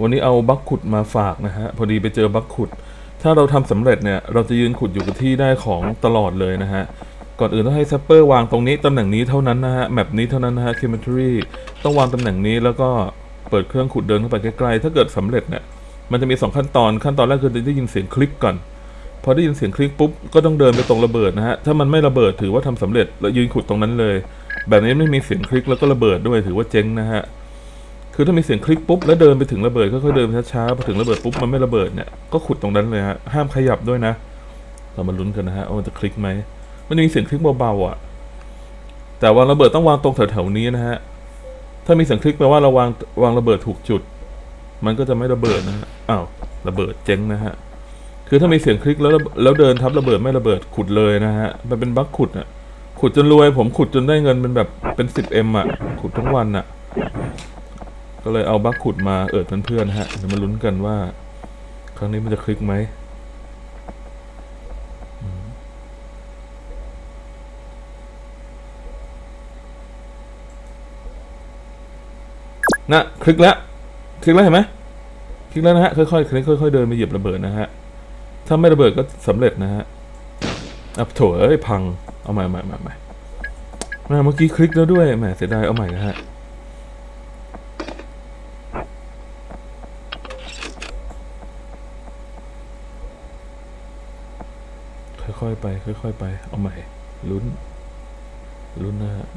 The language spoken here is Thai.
วันนี้เอาบักขุดมาฝากนะฮะ พอดีไปเจอบักขุด ถ้าเราทำสำเร็จเนี่ย เราจะยืนขุดอยู่กับที่ได้ของตลอดเลยนะฮะ ก่อนอื่นต้องให้ซัปเปอร์วางตรงนี้ตำแหน่งนี้เท่านั้นนะฮะแมปนี้เท่านั้นนะฮะคิมเมทรีต้องวางตำแหน่งนี้แล้วก็เปิดเครื่องขุดเดินเข้าไปใกล้ๆ ถ้าเกิดสำเร็จเนี่ย มันจะมีสองขั้นตอน ขั้นตอนแรกคือได้ยินเสียงคลิกก่อน พอได้ยินเสียงคลิกปุ๊บ ก็ต้องเดินไปตรงระเบิดนะฮะ ถ้ามันไม่ระเบิดถือว่าทำสำเร็จ แล้วยืนขุดตรงนั้นเลย แบบนี้ไม่มีเสียงคลิกแล้วก็ระเบิดด้วยถือว่าเจ๊งนะฮะ คือถ้ามีเสียงคลิกปุ๊บแล้วเดินไปถึงระเบิดค่อยๆเดินช้าๆพอถึงระเบิดปุ๊บมันไม่ระเบิดเนี่ยก็ขุดตรงนั้นเลยฮะห้ามขยับด้วยนะ เรามาลุ้นกันนะฮะว่ามันจะคลิกไหมมันมีเสียงคลิกเบาๆอะ แต่วางระเบิดต้องวางตรงแถวๆนี้นะฮะถ้ามีเสียงคลิกแปลว่าเราวางวางระเบิดถูกจุด มันก็จะไม่ระเบิดนะฮะอ้าวระเบิดเจ๊งนะฮะคือถ้ามีเสียงคลิกแล้วแล้วเดินทับระเบิดไม่ระเบิดขุดเลยนะฮะมันเป็นบั๊กขุดอะขุดจนรวยผมขุดจนได้เงินเป็นแบบเป็นสิบเอ็มอะขุดทั้งวันอะ ก็เลยเอาบัคขุดมาเอิดเพื่อนๆฮะเดี๋ยวมาลุ้นกันว่า ครั้งนี้มันจะคลิกไหมนะคลิกแล้วคลิกแล้วเห็นไหมคลิกแล้วนะฮะค่อยๆคลิกค่อยๆเดินไปเหยียบระเบิดนะฮะถ้าไม่ระเบิดก็สำเร็จนะฮะอะโถเอ้ยพังเอาใหม่ใหม่ใหม่ใหม่แม่เมื่อกี้คลิกแล้วด้วยแหมเสียดายเอาใหม่นะฮะ ค่อยๆไป ค่อยๆไป เอาใหม่ ลุ้น ลุ้นนะฮะ